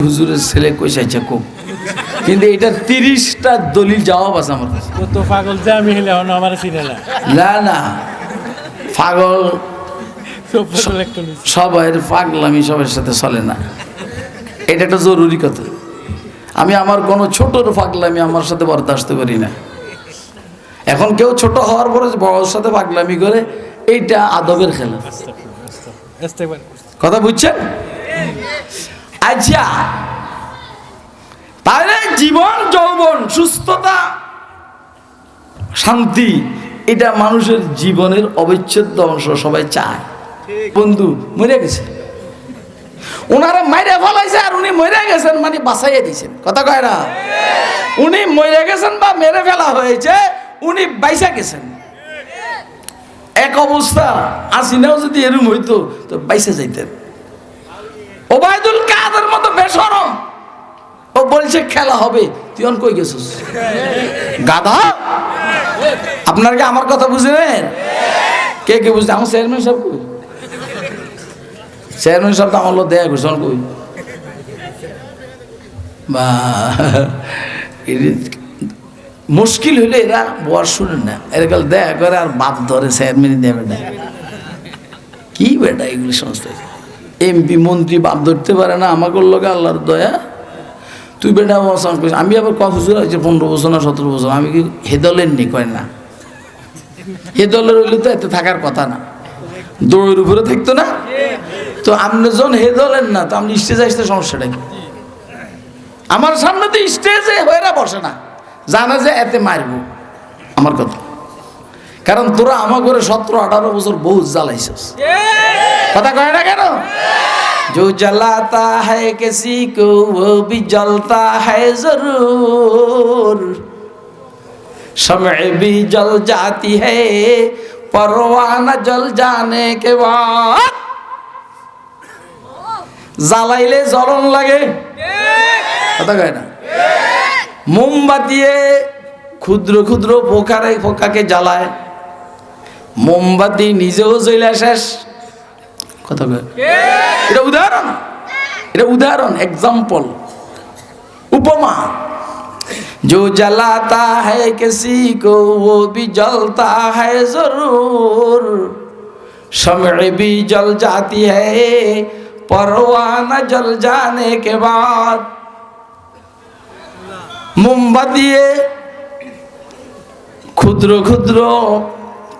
হুজুরের ছেলে কইসাইছে খুব কিন্তু এটা তিরিশটা দলিল জবাব আছে আমার কাছে কত পাগল যে আমি হলে আমার চিনে না না না পাগল। সবাইয়ের পাগলামি সবার সাথে চলে না এটা একটা জরুরি কথা আমি আমার কোনো ছোটর পাগলামি আমার সাথে বরদাস্ত করি না এখন কেউ ছোট হওয়ার পরে বড়োর সাথে পাগলামি করে এইটা আদবের খেলা কথা বুঝছেন আচ্ছা তাহলে জীবন যৌবন সুস্থতা শান্তি এটা মানুষের জীবনের অবিচ্ছেদ্য অংশ সবাই চায়। বন্ধু মরে গেছে। ওনারা মাইরে ফলাইছে আর উনি মরে গেছেন মানে বাঁচাইয়া দিয়েছেন। কথা কয় না? উনি মরে গেছেন বা মেরে ফেলা হয়েছে উনি বাইসা গেছেন। এক অবস্থা আসিনাও যদি এরম হইতো তো বাইসে যাইতেন। ওবায়দুল কাদের মতো বেসরম। ও বলছে, খেলা হবে। তুই অন কই গেছিস? গাধা? আপনার কি আমার কথা বুঝলেন? কে কে বুঝতে? আমার চেয়ারম্যান সাহেব কই? চেয়ারম্যান সাহেব তো আমার লোক দেয়া করছে কই? বা মুশকিল হইলে এরা বর শুনে না। এরা কাল দেখা করে আর বাপ ধরে চেয়ারম্যান দেবে না। কি বেটা এগুলি সমস্ত? এমপি মন্ত্রী বাপ ধরতে পারে না আমাকে লোকে আল্লাহর দয়া। তুই বেটা অবস্থান করিস। আমি আবার ক বছর হয়েছে পনেরো বছর না সতেরো বছর? আমি কি হেদলের নি কয় না? হেদলের হইলে তো এতে থাকার কথা না। দৌড়ের উপরে থাকতো না? তো আপনি যখন হেদলেন না, তো আপনি স্টেজে আসতে সমস্যাটা কি? আমার সামনে তো স্টেজে হয়ে বসে না। জানে যে এতে মারবো। আমার কথা। কারণ তোরা আমার ঘরে সতেরো আঠারো বছর বহু জ্বালাইছিস। কথা কয় না কেন? জো जलाता है কেসি কো বি भी जलता है সময় বি জল জাতি जाती है परवाना जल जाने के बाद জ্বালাইলে জ্বলন লাগে। কথা কয় না? মোমবাতিয়ে ক্ষুদ্র ক্ষুদ্র পোকারে পোকাকে জ্বালায়। মোমবাতি নিজেও চলে শেষ। কথা এটা উদাহরণ। এটা উদাহরণ এক্সাম্পল উপমা। जो जलाता है किसी को वो भी जलता है जरूर समय भी जल जाती है परवाना जल जाने के बाद মোমবাতি ক্ষুদ্র ক্ষুদ্র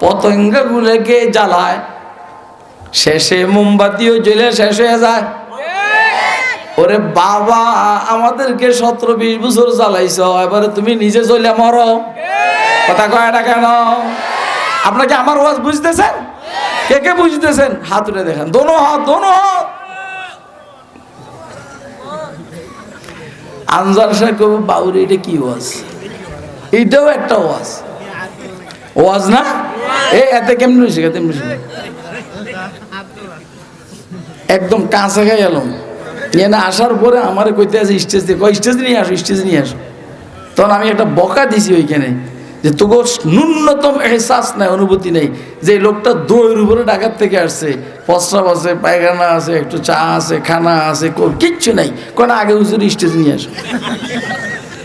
পতঙ্গগুলোকে জ্বালায়। শেষে মোমবাতিও জ্বলে শেষ হয়ে যায়। ওরে বাবা, আমাদেরকে সতেরো বিশ বছর জ্বালাইছ, এবারে তুমি নিজে চলে মরো। কথা কয় কেন? আপনাকে আমার ওয়াজ বুঝতেছেন? কে কে বুঝতেছেন? হাত উঠে দেখেন। দোনো হাত দোনো হাত। আনজার সাহেব বাউরি, এটা কি ওয়াজ? এইটাও একটা ওয়াজ। ওয়াজ না? এ, এতে কেমনি শিখে তেমনি একদম কাঁচা খাই এলাম নিয়ে না, আসার পরে আমার কইতে আছে, স্টেজ দিয়ে, কয়, স্টেজ নিয়ে আসো, স্টেজ নিয়ে আসো। তখন আমি একটা বকা দিছি ওইখানে, যে তোকে ন্যূনতম এহসাস নাই, অনুভূতি নেই। যে লোকটা দইয়ের উপরে ঢাকার থেকে আসছে, প্রস্রাব আছে, পায়খানা আছে, একটু চা আছে, খানা আছে কিচ্ছু নাই। কোন আগে হুজুর স্টেজ নিয়ে আসো।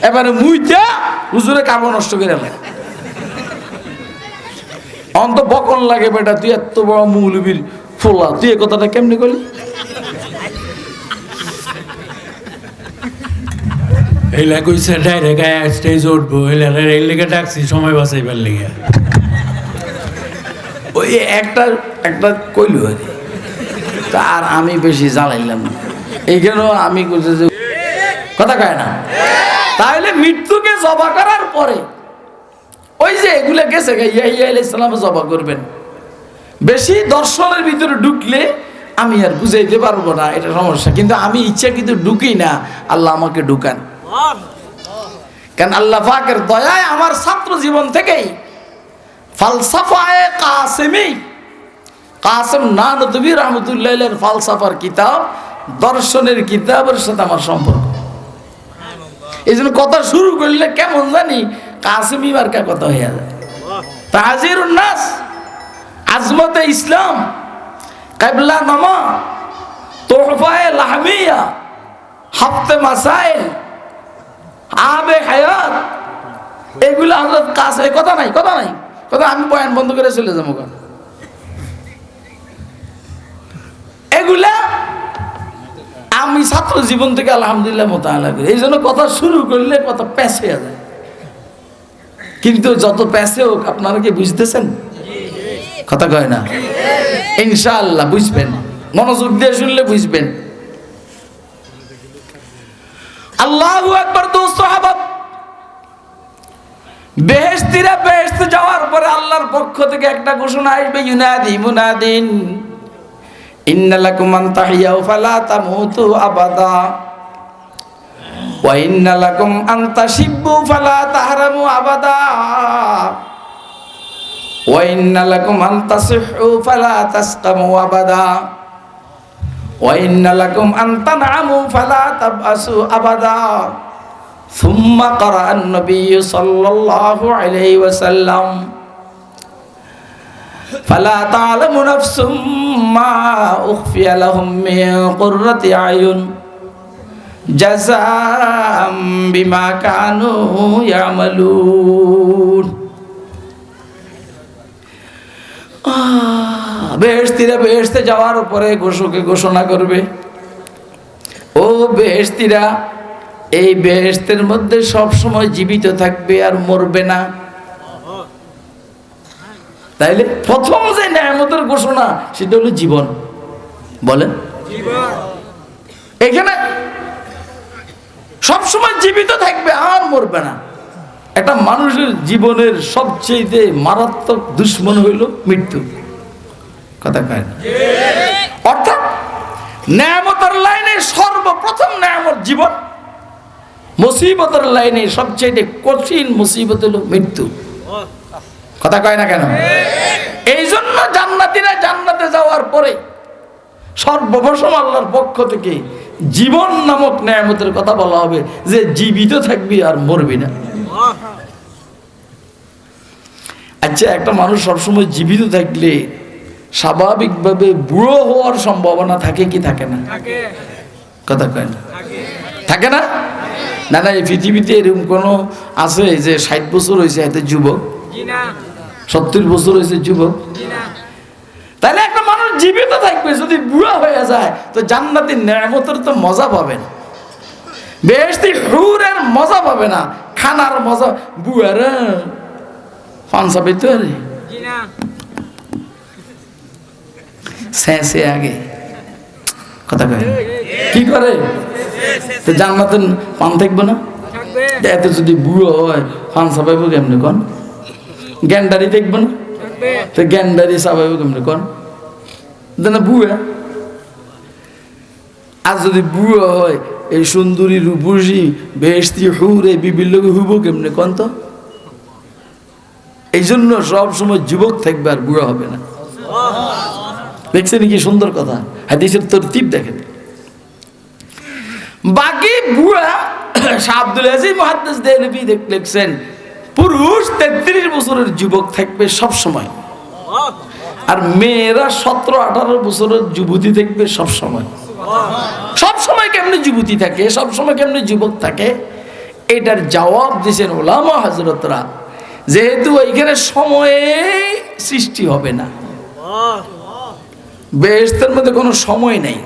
এবারে মুইটা হুজুরে কাপড় নষ্ট করে এলাম অন্ত বকন লাগে বেটা তুই এত বড় মৌলবীর ফোলা তুই এ কথাটা কেমনি করলি এইলা কইছে ডাইরেক্ট স্টেজ উঠবো। এইলা এই লেগে ডাকছি সময় বাঁচাইবার লেগে। ওই একটা একটা কইল আর আমি বেশি জ্বালাইলাম না। এইখানেও আমি করছি যে কথা কয় না? তাহলে মৃত্যুকে জবা করার পরে ওই যে এগুলো গেছে গে, ইয়া ইয়া ইসলামে জবা করবেন। বেশি দর্শনের ভিতরে ঢুকলে আমি আর বুঝাইতে পারব না এটা সমস্যা। কিন্তু আমি ইচ্ছা কিন্তু ঢুকি না আল্লাহ আমাকে ঢুকান। কেন আল্লাহ পাকের দয়ায় আমার ছাত্র জীবন থেকেই ফালসাফায়ে কাসেমি কাসেম নানতবি রহমতুল্লাহ ফালসাফার কিতাব দর্শনের কিতাবের সাথে আমার সম্পর্ক। এই জন্য কথা শুরু করলে কেমন জানি কাসেমি মার্কা কথা হয়ে যায়? তাজির নাস, আজমতে ইসলাম, কাবলা নামা, তোহফায়ে লাহমিয়া, হাফতে মাসাইল, আবে হায়াত। এগুলো হজরত কাছে কথা নাই কথা নাই, কথা আমি বয়ান বন্ধ করে চলে যাব গা। এগুলা আমি ছাত্র জীবন থেকে আলহামদুলিল্লাহ মোতালা করি এই জন্য কথা শুরু করলে কথা প্যাসে যায়। কিন্তু যত প্যাসে হোক, আপনারা কি বুঝতেছেন? কথা কয় না? ইনশাআল্লাহ, বুঝবেন। মনোযোগ দিয়ে শুনলে বুঝবেন। আল্লাহ একবার দোস্ত হাবাব বেহেস্তিরা বেহেস্ত যাওয়ার পরে আল্লাহর পক্ষ থেকে একটা ঘোষণা আসবে, ইউনাদি মুনাদিন, ইন্নালাকুম আন তাহিয়াউ ফালা তামুতু আবাদা। ওয়া ইন্নালাকুম আন তাশিব্বু ফালা তাহরামু আবাদা ওয়া ইন্নালাকুম আন তাসিহু ফালা তাসকামু আবাদা ওয়া ইন্নালাকুম আন তানআমু ফালা তাবআসু আবাদা ثم قرأ النبي صلى الله عليه وسلم فلا تعلم نفس ما أخفي لهم من قرة أعين জাজাম বিমা কানু ইয়ামালুন। বেহেস্তিরা বেহেস্তে যাওয়ার উপরে ঘোষকে ঘোষণা করবে। ও বেহেস্তিরা এই বেহেস্তের মধ্যে সব সময় জীবিত থাকবে আর মরবে না। তাইলে প্রথম যে ন্যায়ামতের ঘোষণা সেটা হলো জীবন। বলেন? এখানে সব সময় জীবিত থাকবে, আর মরবে না। একটা মানুষের জীবনের সবচেয়ে মারাত্মক দুশ্মন হইল মৃত্যু। কথা কয় অর্থাৎ ন্যায়ামতের লাইনে সর্বপ্রথম ন্যায়ামত জীবন, মুসিবতের লাইনে সবচেয়ে কঠিন মুসিবত হলো মৃত্যু। কথা কয় না কেন? এই জন্য জান্নাতিরা জান্নাতে যাওয়ার পরে সর্বপ্রথম আল্লাহর পক্ষ থেকে জীবন নামক ন্যায়ামতের কথা বলা হবে যে জীবিত থাকবি আর মরবি না। আচ্ছা একটা মানুষ সবসময় জীবিত থাকলে স্বাভাবিকভাবে বুড়ো হওয়ার সম্ভাবনা থাকে কি থাকে না? কথা কয় না? থাকে। না? না না এই পৃথিবীতে এরকম কোনো আছে যে ষাট বছর হয়েছে এতে যুবক? সত্তর বছর হয়েছে যুবক? তাহলে একটা জীবিত থাকবে যদি বুড়া হয়ে যায় তো জান্নাতি ন্যামতের তো মজা পাবে না বেশি হুরের মজা পাবে না খানার মজা বুয়ার পানসাবে তো আরে। আগে। কথা কয় কি করে? তো জান্নাতের পান থাকবে না? এত যদি বুড়ো হয় পান সাবাইব কেমনি কন? গ্যান্ডারি দেখবে না? তো গ্যান্ডারি সাবাইব কেমনি কন? না বুয়া। আর যদি বুড়ো হয়, এই সুন্দরী রূপসী বেশতি হুরে, বিবির লোক হুব কেমনে কন তো? এই জন্য সব সময় যুবক থাকবে আর বুড়ো হবে না। দেখছেন কি সুন্দর কথা? হাদিসের তীপ দেখেন। বাকি বুড়া আব্দুল আজিজ মহাদ্দেশ দেহলবি লিখছেন, পুরুষ তেত্রিশ বছরের যুবক থাকবে সব সময় আর মেয়েরা সতেরো, আঠারো বছরের যুবতী থাকবে সব সময়। সব সময় কেমনি যুবতী থাকে, সব সময় কেমনি যুবক থাকে, এটার জবাব দিয়েছেন ওলামা হজরতরা যেহেতু ওইখানে সময়ে সৃষ্টি হবে না। বেহেস্তের মধ্যে কোনো সময় নেই।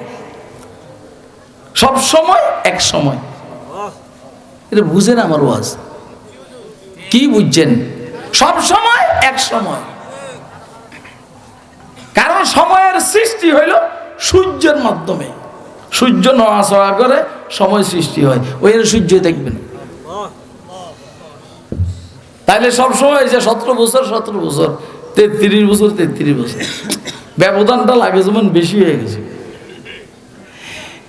সব সময় এক সময়। এটা বুঝেন আমার ওয়াজ? কি বুঝছেন? সব সময় এক সময়। সময়ের সৃষ্টি হইল সূর্যের মাধ্যমে। সূর্য নড়াচড়া করে সময় সৃষ্টি হয়। ওই সূর্য দেখবেন। তাহলে সব সময় যে সতেরো বছর সতেরো বছর, তেত্রিশ বছর তেত্রিশ বছর। ব্যবধানটা লাগে যেমন বেশি হয়ে গেছে।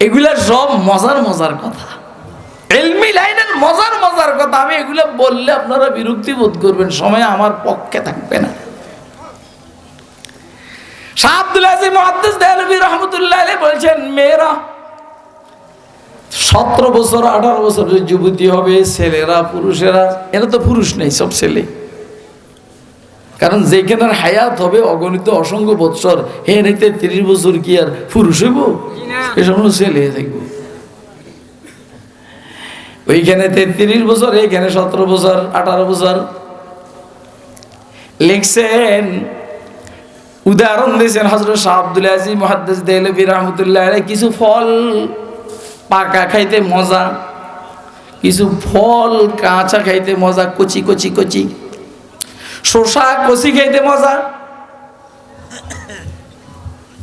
এগুলা সব মজার মজার কথা। এলমি লাইনের মজার মজার কথা। আমি এগুলো বললে আপনারা বিরক্তি বোধ করবেন। সময় আমার পক্ষে থাকবে না। বলছেন, মেয়েরা, সতেরো বছর, আঠারো বছরের যুবতী হবে, ছেলেরা, পুরুষেরা, এরা তো পুরুষ নেই, সব ছেলে। কারণ যেখানের হায়াত হবে, অগণিত অসংখ্য বৎসর হে নিতে তিরিশ বছর কি আর পুরুষ হইব? এসব ছেলে দেখব ওইখানে তেত্রিশ বছর এইখানে সতেরো বছর, আঠারো বছর। লিখছেন উদাহরণ দিয়েছেন হজরত শাহ আব্দুল আজিজ মহাদ্দেস দেলবী রহমতুল্লাহ কিছু ফল পাকা খাইতে মজা, কিছু ফল কাঁচা খাইতে মজা, কচি কচি কচি, শসা, কচি খাইতে মজা,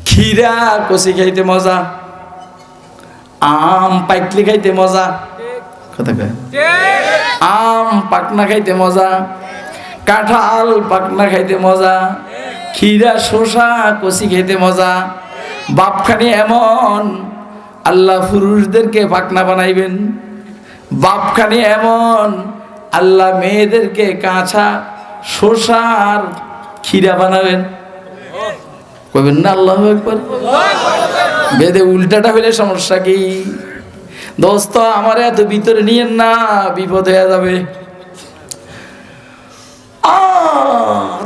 ক্ষীরা, কচি খাইতে মজা, আম পাইকলি খাইতে মজা, কথা আম পাকনা খাইতে মজা, কাঁঠাল পাকনা খাইতে মজা ক্ষীরা, শসা কচি খেতে মজা। বাপখানি এমন আল্লাহ পুরুষদেরকে পাকনা বানাইবেন। বাপখানি এমন আল্লাহ মেয়েদেরকে কাঁচা, শসার ক্ষীরা বানাবেন। কবেন না, আল্লাহ একবার বেদে উল্টাটা হইলে সমস্যা কি? দোস্ত, আমার এত ভিতরে নিয়েন না, বিপদ হয়ে যাবে।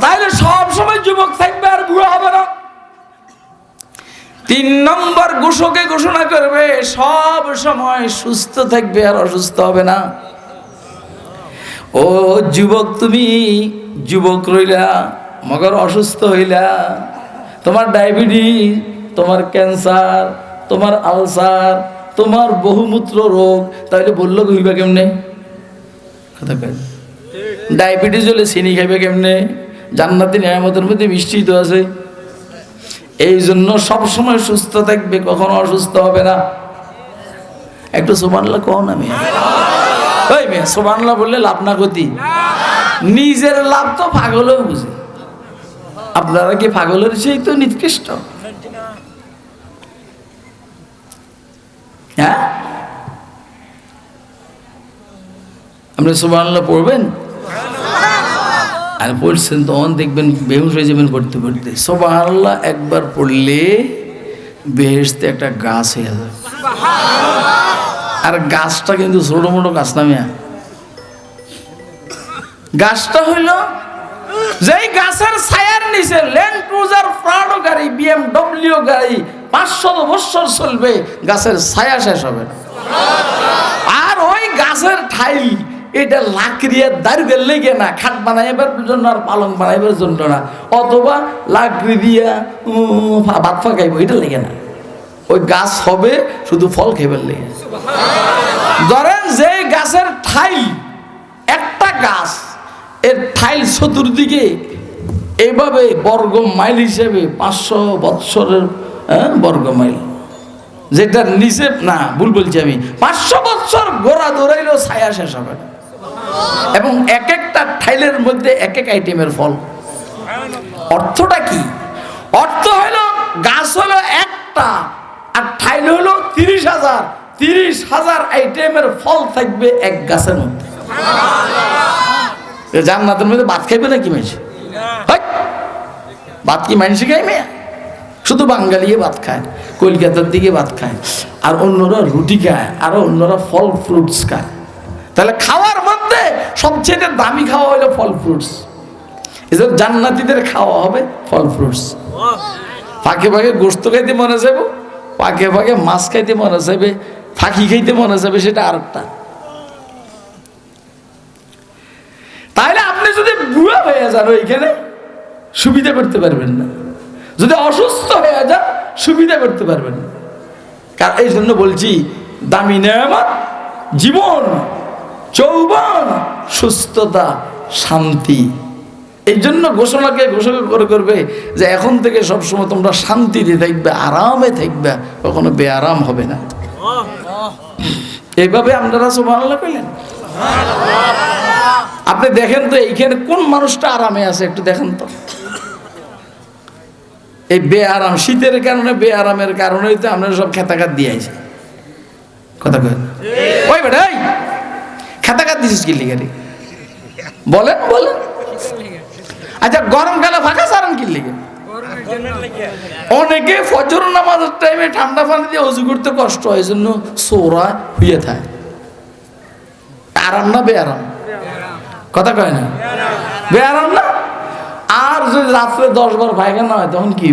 তাহলে সব সময় যুবক থাকবে আর বুড়ো হবে না। তিন নম্বর ঘোষকে ঘোষণা করবে, সব সময় সুস্থ থাকবে আর অসুস্থ হবে না। ও যুবক, তুমি যুবক রইলা, মগর অসুস্থ হইলা। তোমার ডায়াবেটিস, তোমার ক্যান্সার, তোমার আলসার, তোমার বহুমূত্র রোগ, তাহলে বলল হইবা কেমনে? ডায়াবেটিস হলে চিনি খাইবে কেমনে? জান্নাতি নিয়ামতের মধ্যে মিষ্টি তো আছে। এই জন্য সবসময় সুস্থ থাকবে, কখনো অসুস্থ হবে না। একটু সোমানলা কন আমি। ওই মেয়ে সোমানলা বললে লাভ না ক্ষতি। নিজের লাভ তো পাগলেও বুঝে। আপনারা কি পাগলের সেই তো নিকৃষ্ট? হ্যাঁ? আপনি সুবহানাল্লাহ পড়বেন? আর পড়ছেন তখন দেখবেন বেহুশ হয়ে যাবেন পড়তে পড়তে। সুবহানাল্লাহ, একবার পড়লে বেহেশতে একটা গাছ হয়ে যাবে। আর গাছটা কিন্তু ছোটো মোটো গাছ না মিয়া। গাছটা হইল যেই গাছের ছায়ার নিচে ল্যান্ড ক্রুজার প্রাডো গাড়ি বিএমডব্লিউ গাড়ি পাঁচশো বছর চলবে, গাছের ছায়া শেষ হবে না। আর ওই গাছের ঠাইল এটা লাকড়িয়ার দাঁড়িয়ে লেগে না খাট বানাইবার জন্য আর পালং বানাইবার জন্য না। অথবা লাকড়ি দিয়া ভাত ফাঁকাইব এটা লেগে না। ওই গাছ হবে শুধু ফল খেবার লেগে। ধরেন যে গাছের ঠাইল একটা গাছ এর ঠাইল চতুর্দিকে এভাবে বর্গ মাইল হিসেবে পাঁচশো বৎসরের হ্যাঁ, বর্গ মাইল। যেটার নিচে না ভুল বলছি আমি পাঁচশো বৎসর গোড়া দৌড়াইলেও ছায়া শেষ হবে না। এবং এক একটা ঠাইলের মধ্যে এক এক আইটেমের ফল। অর্থটা কি? অর্থ হলো গাছ হলো একটা, আর ঠাইল হলো তিরিশ হাজার। তিরিশ হাজার আইটেমের ফল থাকবে এক গাছের মধ্যে। জান্নাতের মধ্যে ভাত খাইবে নাকি মেয়েছে ভাত কি মানুষে খাই মেয়ে? শুধু বাঙালিয়ে ভাত খায়, কলকাতার দিকে ভাত খায়, আর অন্যরা রুটি খায়, আর অন্যরা ফল ফ্রুটস খায়। তাহলে মধ্যে সবচেয়ে দামি খাওয়া হলো ফল ফ্রুটস। এসব জান্নাতিদের খাওয়া হবে ফল ফ্রুটস। ফাঁকে ফাঁকে গোস্ত খাইতে মনে যাবে পাকে ফাঁকে মাছ খাইতে মনে যাবে ফাঁকি খাইতে মনে যাবে সেটা আরেকটা। তাহলে আপনি যদি বুড়া হয়ে যান ওইখানে, সুবিধা করতে পারবেন না। যদি অসুস্থ হয়ে যান, সুবিধা করতে পারবেন না। কারণ এই জন্য বলছি, দামি নেয়ামত, জীবন। যৌবন সুস্থতা শান্তি। এই জন্য ঘোষণাকে ঘোষণা করে করবে যে এখন থেকে সবসময় তোমরা শান্তিতে থাকবে আরামে থাকবে কখনো বেআরাম হবে না। এইভাবে আপনারা সুবহানাল্লাহ কইলেন? আপনি দেখেন তো এইখানে কোন মানুষটা আরামে আছে একটু দেখেন তো। এই বেআরাম শীতের কারণে বেআরামের কারণেই তো আমরা সব খেতাকাত দিয়ে আইছি। কথা কয় ওই বেটা এই খেতাকাত দিছিস কি লিগে বলেন বলেন। আচ্ছা গরমকালে ফাঁকা সারান কি লিগে? অনেকে ফজর নামাজের টাইমে ঠান্ডা পানি দিয়ে অজু করতে কষ্ট হয় জন্য সোরা হইয়ে থাকে। আরাম না বেআরাম কথা কয় না? বেআরাম না? আর যদি রাত্রে দশ বার পায়খানা হয়, তখন কি?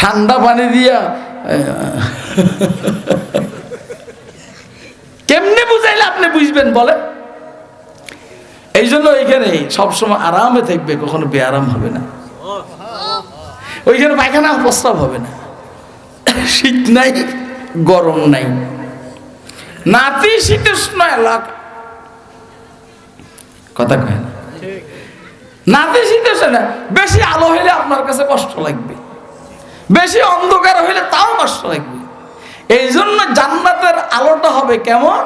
ঠান্ডা পানি দিয়া আপনি বুঝবেন বলে এই জন্য ওইখানে সবসময় আরামে থাকবে, কখনো বেআরাম হবে না। ওইখানে পায়খানা প্রস্তাব হবে না। শীত নাই, গরম নাই। নাতি শীতোষ্ণ এলাকা। কথা কয় না? নাতি শীতোষ্ণ না, বেশি আলো হইলে আপনার কাছে কষ্ট লাগবে। বেশি অন্ধকার হইলে তাও কষ্ট লাগবে। এই জন্য জান্নাতের আলোটা হবে কেমন?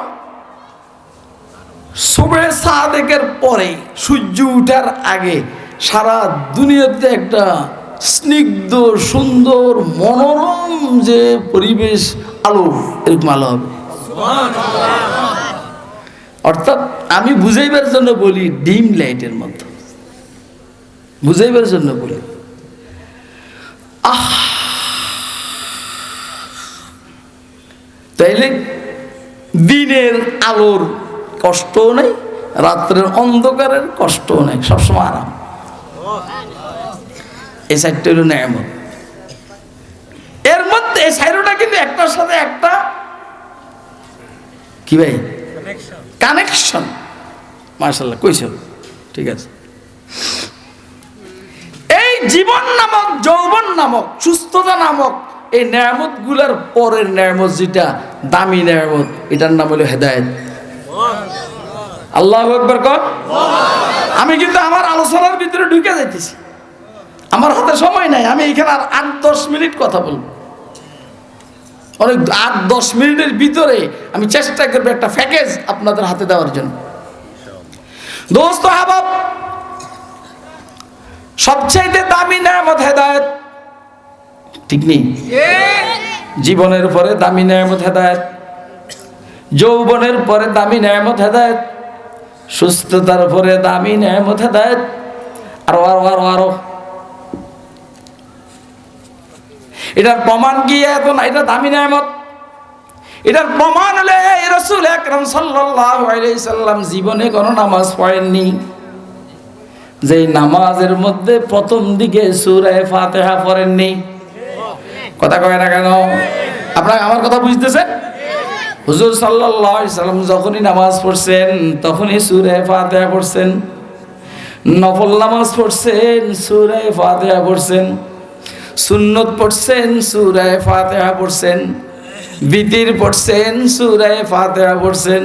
সুবে সাদেকের পরে সূর্য উঠার আগে সারা দুনিয়াতে একটা স্নিগ্ধ, সুন্দর, মনোরম যে পরিবেশ আলো এরকম আলো হবে। অর্থাৎ আমি বুঝাইবার জন্য বলি ডিম লাইটের মতো। বুঝাইবার জন্য বলি। আহ! তাইলে দিনের আলোর কষ্টও নেই, রাত্রের অন্ধকারের কষ্টও নেই, সবসময় আরাম। এই সাইডটা হলো ন্যায়ামত এর মধ্যে এই সাইডটা কিন্তু একটার সাথে একটা। কি ভাই? কানেকশন। মার্শাল্লাহ কইস ঠিক আছে। এই জীবন নামক, যৌবন নামক, সুস্থতা নামক এই নেয়ামতগুলার পরের নেয়ামত যেটা, দামি নেয়ামত, এটার নাম হলো হেদায়ত। আল্লাহ একবার কর। আমি কিন্তু আমার আলোচনার ভিতরে ঢুকে যাইতেছি। আমার হাতে সময় নাই আমি এখানে আর আট দশ মিনিট কথা বলব। অনেক আট দশ মিনিটের ভিতরে আমি চেষ্টা করব একটা প্যাকেজ আপনাদের হাতে দেওয়ার জন্য। দোস্ত হাবাব সবচাইতে দামি নেয়ামত হেদায়ত ঠিক নেই? জীবনের পরে দামি নেয়ামত হেদায়ত। যৌবনের পরে দামি নেয়ামত হেদায়ত, সুস্থতার পরে দামি নেয়ামত হেদায়ত। আরও আরও আরও আরও। এটার প্রমাণ কি এত না? এটা দামি নেয়ামত। এটার প্রমাণ হলে রসুল একরম সাল্লাম জীবনে কোনো নামাজ পড়েননি। যে নামাজের মধ্যে প্রথম দিকে সুরায় ফাতেহা পড়েননি। কথা কয় না কেন? আপনার আমার কথা বুঝতেছেন? হুজুর সাল্লাম যখনই নামাজ পড়ছেন, তখনই সূরা ফাতিহা পড়ছেন। নফল নামাজ পড়ছেন, সূরা ফাতিহা পড়ছেন। সুন্নত পড়ছেন, সূরা ফাতিহা পড়ছেন। বিতির পড়ছেন, সূরা ফাতিহা পড়ছেন।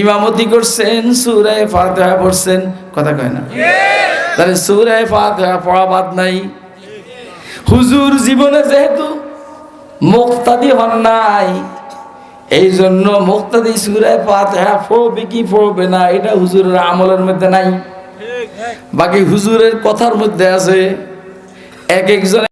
ইমামতি করছেন, সূরা ফাতিহা পড়ছেন। কথা কয় না? তাহলে সূরা ফাতিহা পড়া বাদ নাই। হুজুর জীবনে যেহেতু মুক্তাদি হন নাই এই জন্য মুক্তাদি সুরায় ফাতেহা পড়বে কি পড়বে না এটা হুজুরের আমলের মধ্যে নাই। বাকি হুজুরের কথার মধ্যে আছে এক একজন